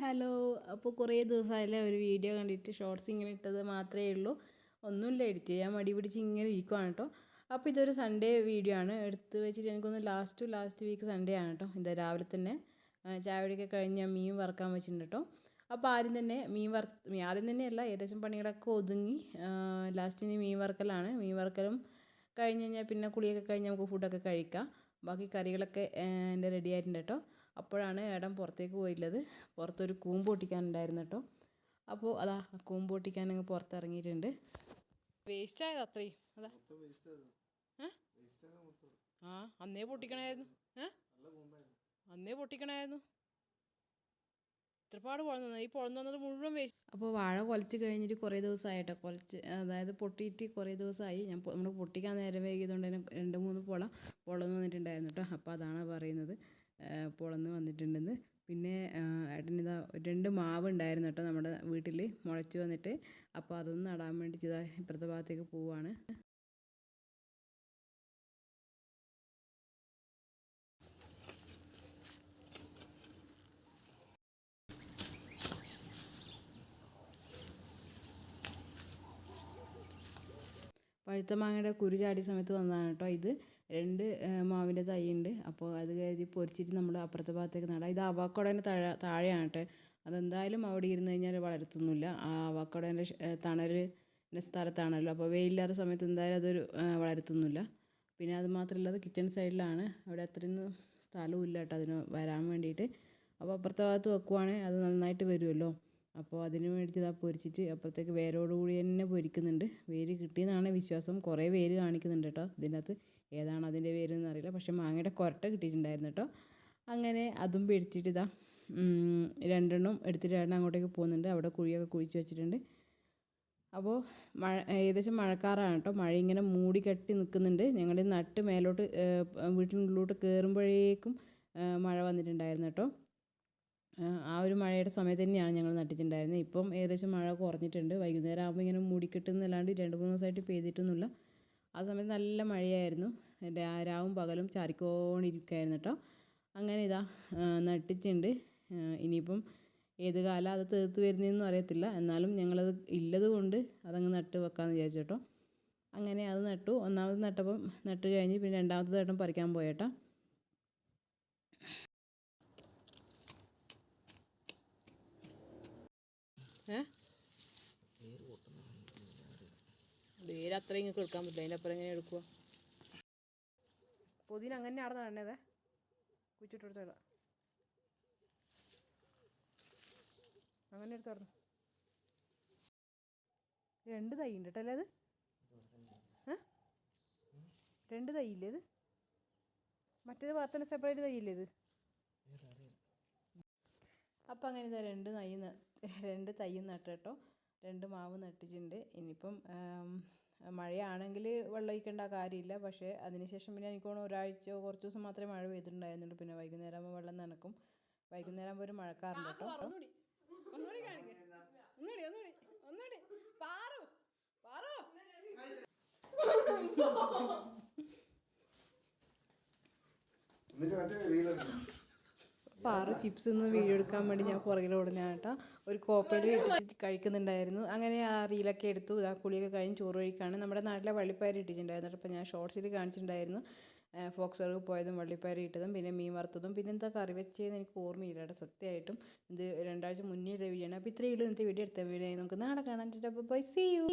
Hello അപ്പോൾ കുറേ ദിവസമായില്ലേ ഒരു വീഡിയോ കണ്ടിട്ട് ഷോർട്സ് ഇങ്ങനെ ഇട്ടത് മാത്രമേ ഉള്ളൂ. ഒന്നുമില്ല എഡിറ്റ് ചെയ്യാൻ മടി പിടിച്ച് ഇങ്ങനെ ഇരിക്കുവാണ് കേട്ടോ അപ്പോൾ ഇതൊരു സൺഡേ വീഡിയോ ആണ്. എടുത്ത് വെച്ചിട്ട് എനിക്കൊന്ന് last to last week Sunday ആണ് കേട്ടോ ഇതാ രാവിലെ തന്നെ ചായയൊക്കെ കഴിഞ്ഞ് ഞാൻ മീൻ വറുക്കാൻ വെച്ചിട്ടുണ്ട് കേട്ടോ അപ്പോൾ ആദ്യം തന്നെ മീൻ വറ ആദ്യം തന്നെയല്ല ഏകദേശം പണികളൊക്കെ ഒതുങ്ങി. ലാസ്റ്റിന് മീൻ വറുക്കലാണ്. മീൻ വറുക്കലും കഴിഞ്ഞ് കഴിഞ്ഞാൽ പിന്നെ കുളിയൊക്കെ കഴിഞ്ഞ് നമുക്ക് ഫുഡൊക്കെ കഴിക്കാം. ബാക്കി കറികളൊക്കെ എന്റെ റെഡി ആയിട്ടുണ്ട് കേട്ടോ അപ്പോഴാണ് ഏടൻ പുറത്തേക്ക് പോയിട്ടുള്ളത്. പുറത്തൊരു കൂമ്പ് പൊട്ടിക്കാനുണ്ടായിരുന്നു കേട്ടോ. അപ്പോൾ അതാ കൂമ്പ് പൊട്ടിക്കാൻ അങ്ങ് പുറത്തിറങ്ങിയിട്ടുണ്ട്. വേസ്റ്റ് ആയത് അത്രയും. അതാ. ആ അന്നേ പൊട്ടിക്കണമായിരുന്നു ഏ? അന്നേ പൊട്ടിക്കണമായിരുന്നു ഇത്രപാട് പൊളന്നു ഈ പൊളന്നു വന്നത് മുഴുവൻ വേസ്റ്റ് അപ്പോൾ വാഴ കൊലച്ച് കഴിഞ്ഞിട്ട് കുറേ ദിവസമായിട്ടോ? കുലച്ച് അതായത് പൊട്ടിയിട്ട് കുറേ ദിവസമായി. ഞാൻ നമ്മൾ പൊട്ടിക്കാൻ നേരം വൈകിയതുകൊണ്ട് തന്നെ രണ്ട് മൂന്ന് പൊള പൊളന്ന് വന്നിട്ടുണ്ടായിരുന്നു കേട്ടോ. അപ്പോൾ അതാണ് പറയുന്നത്. പൊളന്ന് വന്നിട്ടുണ്ടെന്ന്. പിന്നെ ഏട്ടനിതാ രണ്ട് മാവ് ഉണ്ടായിരുന്നു കേട്ടോ നമ്മുടെ വീട്ടിൽ മുളച്ച് വന്നിട്ട്. അപ്പോൾ അതൊന്ന് നടാൻ വേണ്ടി ഇതാ ഇപ്പുറത്തെ ഭാഗത്തേക്ക് പോവാണ്. പഴുത്ത മാങ്ങയുടെ കുരു ചാടിയ സമയത്ത് വന്നതാണ് കേട്ടോ ഇത്. രണ്ട് മാവിന്റെ തൈയുണ്ട്. അപ്പോൾ അത് കരുതി പൊരിച്ചിട്ട് നമ്മൾ അപ്പുറത്തെ ഭാഗത്തേക്ക് നടാം. ഇത് അവാക്കോടേന്റെ താഴെ താഴെയാണ് കേട്ടോ. അതെന്തായാലും അവിടെ ഇരുന്ന് കഴിഞ്ഞാൽ വളരത്തൊന്നുമില്ല. ആ അവക്കോടേന്റെ തണലിന്റെ സ്ഥലത്താണല്ലോ. അപ്പോൾ വെയിലില്ലാത്ത സമയത്ത് എന്തായാലും അതൊരു വളരത്തൊന്നുമില്ല. പിന്നെ അത് മാത്രമല്ല അത് കിച്ചൺ സൈഡിലാണ്. അവിടെ അത്രയൊന്നും സ്ഥലവും ഇല്ല കേട്ടോ അതിന് വരാൻ വേണ്ടിയിട്ട്. അപ്പോൾ അപ്പുറത്തെ ഭാഗത്ത് വെക്കുവാണെങ്കിൽ അത് നന്നായിട്ട് വരുമല്ലോ അപ്പോൾ അതിന് വേണ്ടിയിട്ട് ഇതാ പൊരിച്ചിട്ട് അപ്പുറത്തേക്ക് വേരോടുകൂടി തന്നെ പൊരിക്കുന്നുണ്ട്. വേര് കിട്ടിയെന്നാണ് വിശ്വാസം. കുറേ വേര് കാണിക്കുന്നുണ്ട് കേട്ടോ ഇതിനകത്ത്. ഏതാണ് അതിന്റെ വേരെന്ന് അറിയില്ല. പക്ഷേ മാങ്ങയുടെ കൊരട്ട കിട്ടിയിട്ടുണ്ടായിരുന്നു കേട്ടോ. അങ്ങനെ അതും പിടിച്ചിട്ട് ഇതാ രണ്ടെണ്ണം എടുത്തിട്ട് രണ്ടെണ്ണം അങ്ങോട്ടേക്ക് പോകുന്നുണ്ട്. അവിടെ കുഴിയൊക്കെ കുഴിച്ച് വെച്ചിട്ടുണ്ട്. അപ്പോൾ മഴ ഏകദേശം മഴക്കാറാണ് കേട്ടോ. മഴ ഇങ്ങനെ മൂടി കെട്ടി നിൽക്കുന്നുണ്ട്. ഞങ്ങൾ നട്ട് മേലോട്ട് വീട്ടിനുള്ളിലോട്ട് കയറുമ്പോഴേക്കും മഴ വന്നിട്ടുണ്ടായിരുന്നു കേട്ടോ. ആ ഒരു മഴയുടെ സമയത്ത് തന്നെയാണ് ഞങ്ങൾ നട്ടിട്ടുണ്ടായിരുന്നത്. ഇപ്പം ഏകദേശം മഴ കുറഞ്ഞിട്ടുണ്ട്. വൈകുന്നേരം ആകുമ്പോൾ ഇങ്ങനെ മൂടിക്കെട്ടുന്നല്ലാണ്ട് രണ്ട് മൂന്ന് ദിവസമായിട്ട് പെയ്തിട്ടൊന്നുമില്ല. ആ സമയത്ത് നല്ല മഴയായിരുന്നു. രാവും പകലും ചാരിക്കോണ്ടിരിക്കുകയായിരുന്നു കേട്ടോ. അങ്ങനെ ഇതാ നട്ടിട്ടുണ്ട്. ഇനിയിപ്പം ഏത് കാലം അത് തീർത്ത് വരുന്നതെന്നും അറിയത്തില്ല. എന്നാലും ഞങ്ങളത് ഇല്ലത് കൊണ്ട് അതങ്ങ് നട്ട് വെക്കാമെന്ന് വിചാരിച്ചു കേട്ടോ. അങ്ങനെ അത് നട്ടു. ഒന്നാമത് നട്ടപ്പം നട്ട് കഴിഞ്ഞ് പിന്നെ രണ്ടാമത്തെ വട്ടം പറിക്കാൻ പോയേട്ടോ. വേര് അത്രയും ഇങ്ങനെ എടുക്കാൻ പറ്റില്ല. അതിന്റെ അപ്പുറം എങ്ങനെ എടുക്കുക പൊതിന് അങ്ങനെ അവിടെ നടണേതേ കുച്ചിട്ടെടുത്തോളാം അങ്ങനെ എടുത്തോളൂ രണ്ട് തൈ ഉണ്ട് കേട്ടല്ലേ അത്? രണ്ട് തൈ ഇല്ലേ ഇത്? മറ്റേത് വേറെ സെപ്പറേറ്റ് തൈ ഇല്ലേ ഇത്? അപ്പം അങ്ങനെ ഇതാ രണ്ട് തൈ രണ്ട് തൈയും നട്ട് കേട്ടോ രണ്ട് മാവ് നട്ടിട്ടുണ്ട് ഇനിയിപ്പം മഴയാണെങ്കിൽ വെള്ളം ഒഴിക്കേണ്ട കാര്യമില്ല. പക്ഷേ അതിനുശേഷം പിന്നെ എനിക്ക് തോന്നുന്നു ഒരാഴ്ച കുറച്ച് ദിവസം മാത്രമേ മഴ പെയ്തിട്ടുണ്ടായിരുന്നുള്ളൂ. പിന്നെ വൈകുന്നേരം ആകുമ്പോൾ വെള്ളം നനക്കും. വൈകുന്നേരം ആകുമ്പോൾ ഒരു മഴക്കാറുണ്ട് കേട്ടോ. എന്നിട്ട് മറ്റേ പാറ ചിപ്സ് നിന്ന് വീഡിയോ എടുക്കാൻ വേണ്ടി ഞാൻ പുറകിൽ ഓടുന്നതാണ് കേട്ടോ. ഒരു കോപ്പയിൽ കഴിക്കുന്നുണ്ടായിരുന്നു. അങ്ങനെ ആ റീലൊക്കെ എടുത്തു. ആ കുളിയൊക്കെ കഴിഞ്ഞ് ചോറ് കഴിക്കാണ്. നമ്മുടെ നാട്ടിലെ വള്ളിപ്പയർ ഇട്ടിട്ടുണ്ടായിരുന്നു. അപ്പോൾ ഞാൻ ഷോർട്സിൽ കാണിച്ചിട്ടുണ്ടായിരുന്നു. ഫോക്സ് വർക്ക് പോയതും വള്ളിപ്പയർ ഇട്ടതും പിന്നെ മീൻ വറുത്തതും പിന്നെ എന്താ കറി വെച്ചതെന്ന് എനിക്ക് ഓർമ്മയില്ല കേട്ടോ സത്യമായിട്ടും. ഇത് രണ്ടാഴ്ച മുന്നേ വീഡിയോ ആണ്. അപ്പോൾ ഇത്രയും ഇന്നത്തെ വീഡിയോ എടുത്ത വീഡിയോ നമുക്ക് നാളെ കാണാൻ ബൈ സീ യു.